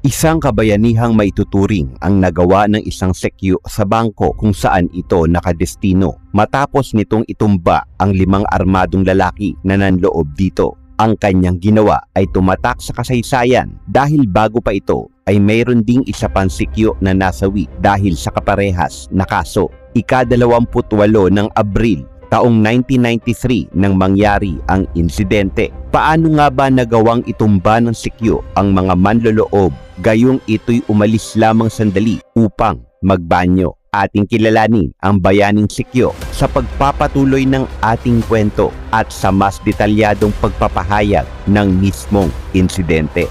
Isang kabayanihang maituturing ang nagawa ng isang sekyo sa bangko kung saan ito nakadestino matapos nitong itumba ang limang armadong lalaki na nanloob dito. Ang kanyang ginawa ay tumatak sa kasaysayan dahil bago pa ito ay mayroon ding isa pang na nasawi dahil sa kaparehas na kaso. Ika-28 ng Abril taong 1993 nang mangyari ang insidente. Paano nga ba nagawang itumba ng sikyo ang mga manloloob gayong ito'y umalis lamang sandali upang magbanyo? Ating kilalanin ang bayaning sikyo sa pagpapatuloy ng ating kwento at sa mas detalyadong pagpapahayag ng mismong insidente.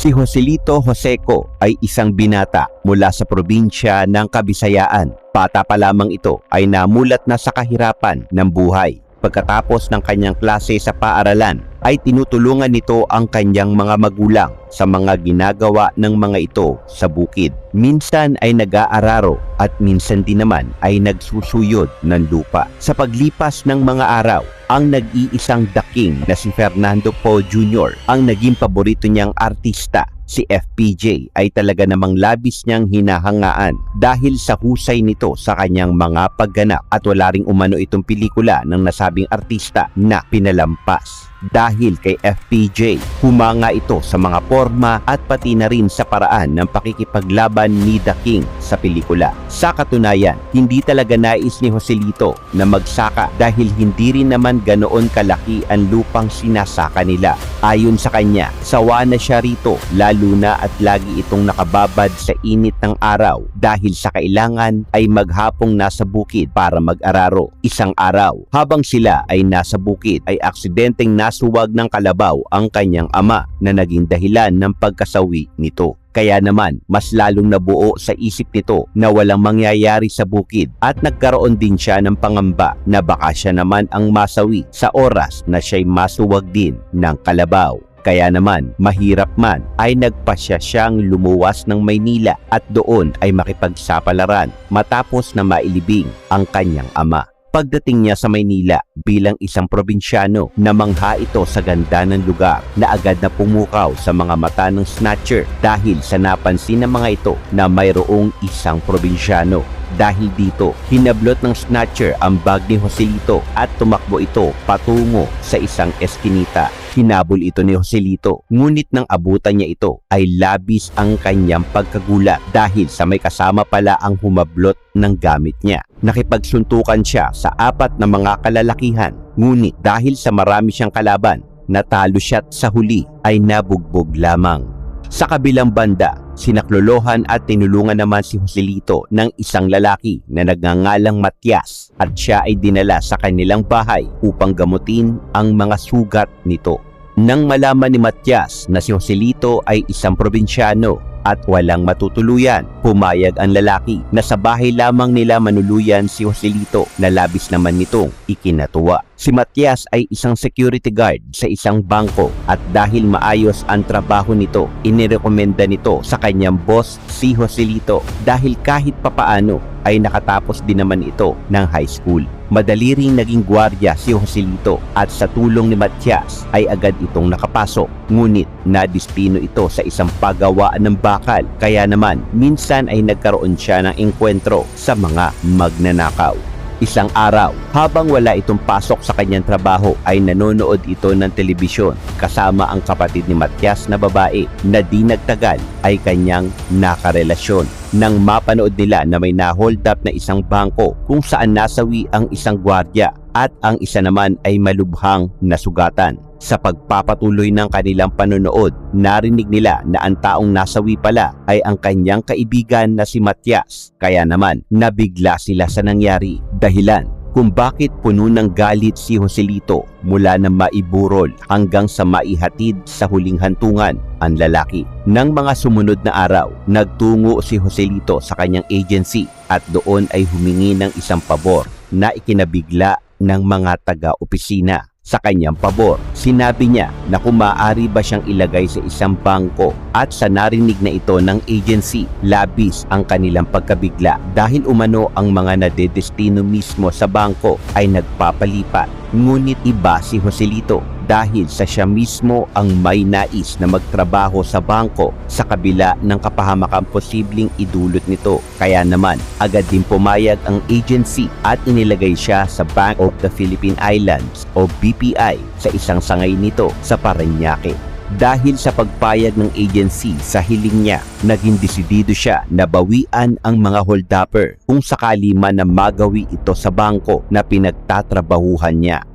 Si Joselito Joseco ay isang binata mula sa probinsya ng Kabisayaan. Bata pa lamang ito ay namulat na sa kahirapan ng buhay. Pagkatapos ng kanyang klase sa paaralan ay tinutulungan nito ang kanyang mga magulang sa mga ginagawa ng mga ito sa bukid. Minsan ay nag-aararo at minsan din naman ay nagsusuyod ng lupa. Sa paglipas ng mga araw, ang nag-iisang daking na si Fernando Poe Jr. ang naging paborito niyang artista si FPJ ay talaga namang labis niyang hinahangaan dahil sa husay nito sa kanyang mga pagganap at wala ring umano itong pelikula ng nasabing artista na pinalampas. Dahil kay FPJ, humanga ito sa mga forma at pati na rin sa paraan ng pakikipaglaban ni The King sa pelikula. Sa katunayan, hindi talaga nais ni Joselito na magsaka dahil hindi rin naman ganoon kalaki ang lupang sinasaka nila. Ayon sa kanya, sawa na siya rito lalo na at lagi itong nakababad sa init ng araw dahil sa kailangan ay maghapong nasa bukid para mag-araro. Isang araw, habang sila ay nasa bukid ay aksidenteng nasuwag ng kalabaw ang kanyang ama na naging dahilan ng pagkasawi nito. Kaya naman, mas lalong nabuo sa isip nito na walang mangyayari sa bukid at nagkaroon din siya ng pangamba na baka siya naman ang masawi sa oras na siya'y masuwag din ng kalabaw. Kaya naman, mahirap man ay nagpasya siyang lumuwas ng Maynila at doon ay makipagsapalaran matapos na mailibing ang kanyang ama. Pagdating niya sa Maynila bilang isang probinsyano, namangha ito sa ganda ng lugar na agad na pumukaw sa mga mata ng snatcher dahil sa napansin ng mga ito na mayroong isang probinsyano. Dahil dito, hinablot ng snatcher ang bag ni Joselito at tumakbo ito patungo sa isang eskinita. Hinabol ito ni Joselito, ngunit nang abutan niya ito ay labis ang kanyang pagkagulat dahil sa may kasama pala ang humablot ng gamit niya. Nakipagsuntukan siya sa apat na mga kalalakihan, ngunit dahil sa marami siyang kalaban, natalo siya at sa huli ay nabugbog lamang. Sa kabilang banda, sinaklolohan at tinulungan naman si Joselito ng isang lalaki na nagngangalang Matias at siya ay dinala sa kanilang bahay upang gamutin ang mga sugat nito. Nang malaman ni Matias na si Joselito ay isang probinsyano at walang matutuluyan, pumayag ang lalaki na sa bahay lamang nila manuluyan si Joselito na labis naman nitong ikinatuwa. Si Matias ay isang security guard sa isang bangko at dahil maayos ang trabaho nito, inirekomenda nito sa kanyang boss si Joselito dahil kahit papaano ay nakatapos din naman ito ng high school. Madali ring naging gwardiya si Joselito at sa tulong ni Matias ay agad itong nakapasok. Ngunit nadispino ito sa isang pagawaan ng bakal kaya naman minsan ay nagkaroon siya ng engkwentro sa mga magnanakaw. Isang araw, habang wala itong pasok sa kanyang trabaho ay nanonood ito ng telebisyon kasama ang kapatid ni Matias na babae na di nagtagal ay kanyang nakarelasyon. Nang mapanood nila na may na-hold up na isang bangko kung saan nasawi ang isang gwardya at ang isa naman ay malubhang nasugatan. Sa pagpapatuloy ng kanilang panonood, narinig nila na ang taong nasawi pala ay ang kanyang kaibigan na si Matias. Kaya naman, nabigla sila sa nangyari. Dahilan kung bakit puno ng galit si Joselito mula na maiburol hanggang sa maihatid sa huling hantungan ang lalaki. Nang mga sumunod na araw, nagtungo si Joselito sa kanyang agency at doon ay humingi ng isang pabor na ikinabigla ng mga taga-opisina. Sa kanyang pabor. Sinabi niya na kung maaari ba siyang ilagay sa isang bangko at sa narinig na ito ng agency, labis ang kanilang pagkabigla dahil umano ang mga nadedestino mismo sa bangko ay nagpapalipat. Ngunit iba si Joselito dahil sa siya mismo ang may nais na magtrabaho sa bangko sa kabila ng kapahamakan posibleng idulot nito. Kaya naman, agad din pumayag ang agency at inilagay siya sa Bank of the Philippine Islands o BPI sa isang sangay nito sa Paranaque. Dahil sa pagpayag ng agency sa hiling niya, naging desidido siya na bawian ang mga holdupper kung sakali man na magawi ito sa bangko na pinagtatrabahuhan niya.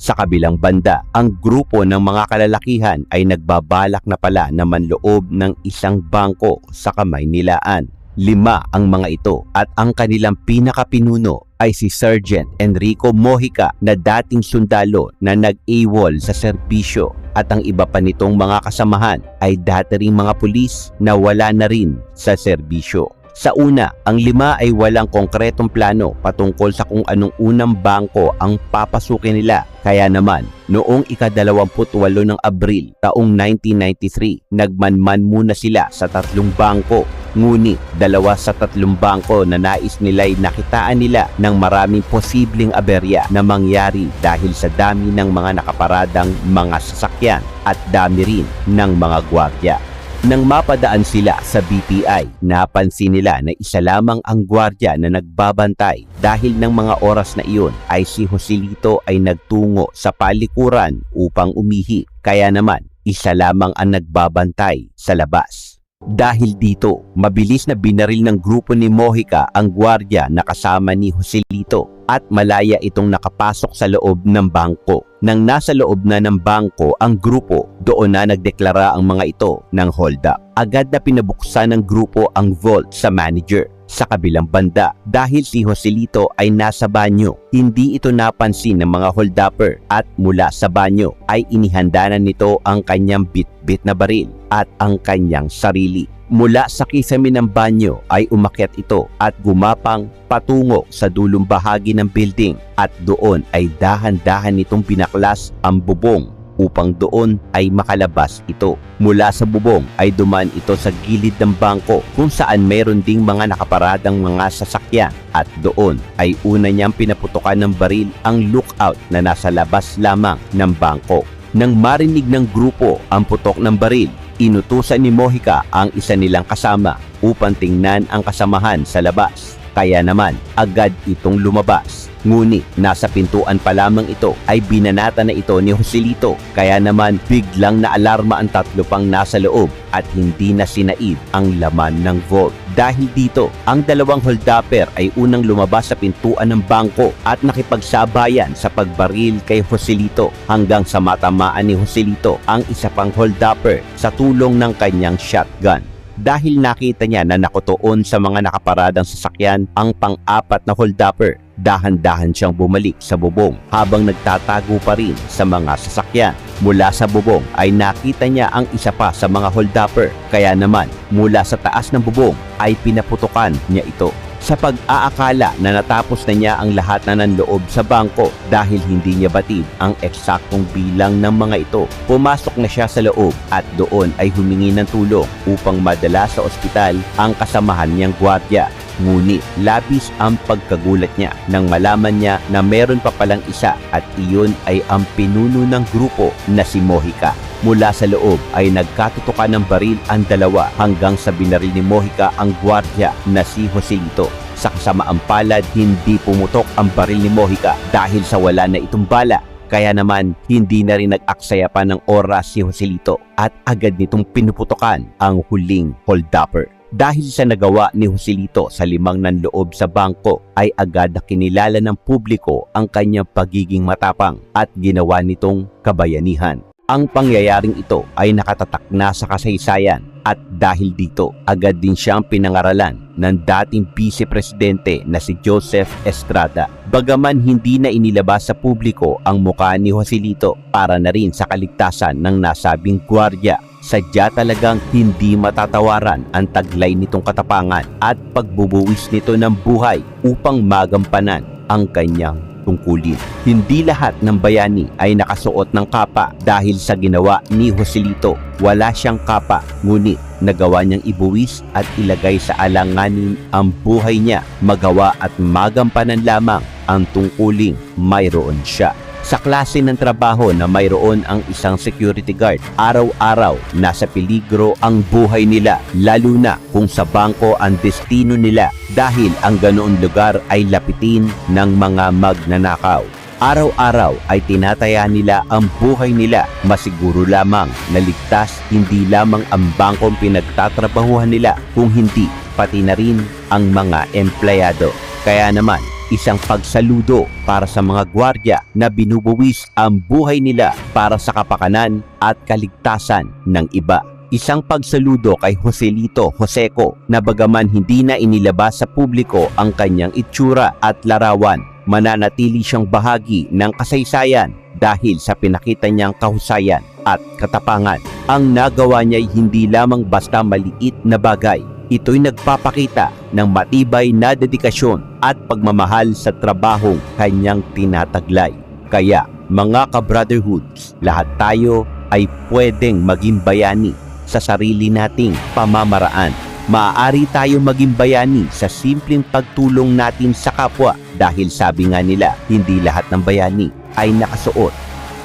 Sa kabilang banda, ang grupo ng mga kalalakihan ay nagbabalak na pala na manloob ng isang bangko sa kamay nilaan. Lima ang mga ito at ang kanilang pinakapinuno ay si Sergeant Enrico Mojica na dating sundalo na nag-AWOL sa serbisyo at ang iba pa nitong mga kasamahan ay dati mga pulis na wala na rin sa serbisyo. Sa una, ang lima ay walang konkretong plano patungkol sa kung anong unang bangko ang papasukin nila. Kaya naman, noong ika-28 ng Abril taong 1993, nagmanman muna sila sa tatlong bangko. Ngunit dalawa sa tatlong bangko na nais nila'y nakitaan nila ng maraming posibleng aberya na mangyari dahil sa dami ng mga nakaparadang mga sasakyan at dami rin ng mga gwardya. Nang mapadaan sila sa BPI, napansin nila na isa lamang ang gwardya na nagbabantay dahil ng mga oras na iyon ay si Joselito ay nagtungo sa palikuran upang umihi. Kaya naman, isa lamang ang nagbabantay sa labas. Dahil dito, mabilis na binaril ng grupo ni Mojica ang gwardya na kasama ni Joselito at malaya itong nakapasok sa loob ng bangko. Nang nasa loob na ng bangko ang grupo, doon na nagdeklara ang mga ito ng hold up. Agad na pinabuksan ng grupo ang vault sa manager sa kabilang banda dahil si Joselito ay nasa banyo. Hindi ito napansin ng mga holdupper at mula sa banyo ay inihanda na nito ang kanyang bit-bit na baril at ang kanyang sarili. Mula sa kisame ng banyo ay umakyat ito at gumapang patungo sa dulong bahagi ng building at doon ay dahan-dahan nitong binaklas ang bubong upang doon ay makalabas ito. Mula sa bubong ay dumaan ito sa gilid ng bangko kung saan mayroon ding mga nakaparadang mga sasakyan at doon ay una niyang pinaputukan ng baril ang lookout na nasa labas lamang ng bangko. Nang marinig ng grupo ang putok ng baril, inutusan ni Mojica ang isa nilang kasama upang tingnan ang kasamahan sa labas. Kaya naman, agad itong lumabas. Ngunit nasa pintuan pa lamang ito ay binanata na ito ni Joselito. Kaya naman biglang naalarma ang tatlo pang nasa loob at hindi na sinaid ang laman ng vault. Dahil dito, ang dalawang holdupper ay unang lumabas sa pintuan ng bangko at nakipagsabayan sa pagbaril kay Joselito hanggang sa matamaan ni Joselito ang isa pang holdupper sa tulong ng kanyang shotgun dahil nakita niya na nakutuon sa mga nakaparadang sasakyan ang pang-apat na holdupper. Dahan-dahan siyang bumalik sa bubong habang nagtatago pa rin sa mga sasakyan. Mula sa bubong ay nakita niya ang isa pa sa mga holdupper kaya naman mula sa taas ng bubong ay pinaputukan niya ito sa pag-aakala na natapos na niya ang lahat na nanloob sa bangko dahil hindi niya batid ang eksaktong bilang ng mga ito. Pumasok na siya sa loob at doon ay humingi ng tulong upang madala sa ospital ang kasamahan niyang gwardya. Ngunit labis ang pagkagulat niya nang malaman niya na meron pa palang isa at iyon ay ang pinuno ng grupo na si Mojica. Mula sa loob ay nagkatutukan ng baril ang dalawa hanggang sa binaril ni Mojica ang gwardya na si Joselito. Sa kasamaang palad, hindi pumutok ang baril ni Mojica dahil sa wala na itong bala. Kaya naman, hindi na rin nag-aksaya pa ng oras si Joselito at agad nitong pinuputokan ang huling holdupper. Dahil sa nagawa ni Joselito sa limang nanloob sa bangko ay agad na kinilala ng publiko ang kanyang pagiging matapang at ginawa nitong kabayanihan. Ang pangyayaring ito ay nakatatak na sa kasaysayan at dahil dito agad din siyang pinangaralan ng dating Vice Presidente na si Joseph Estrada. Bagaman hindi na inilabas sa publiko ang mukha ni Joselito para na rin sa kaligtasan ng nasabing gwardya sadya talagang hindi matatawaran ang taglay nitong katapangan at pagbubuwis nito ng buhay upang magampanan ang kanyang tungkulin. Hindi lahat ng bayani ay nakasuot ng kapa dahil sa ginawa ni Joselito. Wala siyang kapa, ngunit nagawa niyang ibuwis at ilagay sa alanganin ang buhay niya, magawa at magampanan lamang ang tungkuling mayroon siya. Sa klase ng trabaho na mayroon ang isang security guard, araw-araw nasa peligro ang buhay nila, lalo na kung sa bangko ang destino nila dahil ang ganoong lugar ay lapitin ng mga magnanakaw. Araw-araw ay tinataya nila ang buhay nila, masiguro lamang na ligtas hindi lamang ang bangkong pinagtatrabahuhan nila kung hindi pati na rin ang mga empleyado. Kaya naman, isang pagsaludo para sa mga gwardya na binubuwis ang buhay nila para sa kapakanan at kaligtasan ng iba. Isang pagsaludo kay Joselito Joseco na bagaman hindi na inilabas sa publiko ang kanyang itsura at larawan, mananatili siyang bahagi ng kasaysayan dahil sa pinakita niyang kahusayan at katapangan. Ang nagawa niya ay hindi lamang basta maliit na bagay, ito'y nagpapakita ng matibay na dedikasyon at pagmamahal sa trabahong kanyang tinataglay. Kaya, mga ka-brotherhoods, lahat tayo ay pwedeng maging bayani sa sarili nating pamamaraan. Maaari tayo maging bayani sa simpleng pagtulong natin sa kapwa dahil sabi nga nila, hindi lahat ng bayani ay nakasuot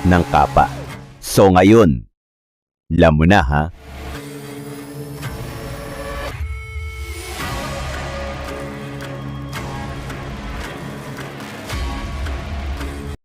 ng kapa. So ngayon, alam mo na ha,